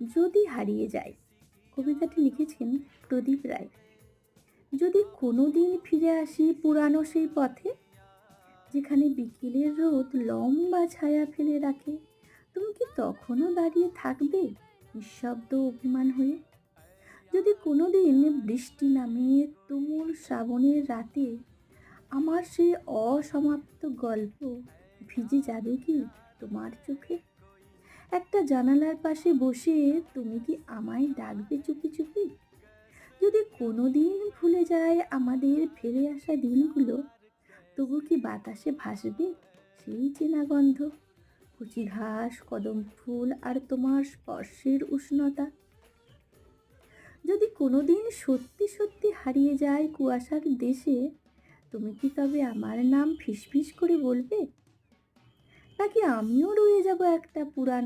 যদি হারিয়ে যায়। কবিতাটি লিখেছেন প্রদীপ রায়। যদি কোনো দিন ফিরে আসি পুরানো সেই পথে, যেখানে বিকেলের রোদ লম্বা ছায়া ফেলে রাখে, তুমি কি তখনও দাঁড়িয়ে থাকবে নিঃশব্দ অভিমান হয়ে? যদি কোনো দিন বৃষ্টি নামে তুমুল শ্রাবণের রাতে আমার সেই অসমাপ্ত গল্প ভিজে যাবে কি তোমার চোখে? একটা জানালার পাশে বসে তুমি কি আমায় ডাকবে চুপি চুপি? যদি কোনো দিন ভুলে যায় আমাদের ফেলে আসা দিনগুলো, তবু কি বাতাসে ভাসবে সেই চেনা গন্ধ? কচি ঘাস, কদম ফুল আর তোমার স্পর্শের উষ্ণতা? যদি কোনো দিন সত্যি সত্যি হারিয়ে যায় কুয়াশার দেশে, তুমি কি তবে আমার নাম ফিসফিস করে বলবে? নাকি আমিও রয়ে যাব একটা পুরানো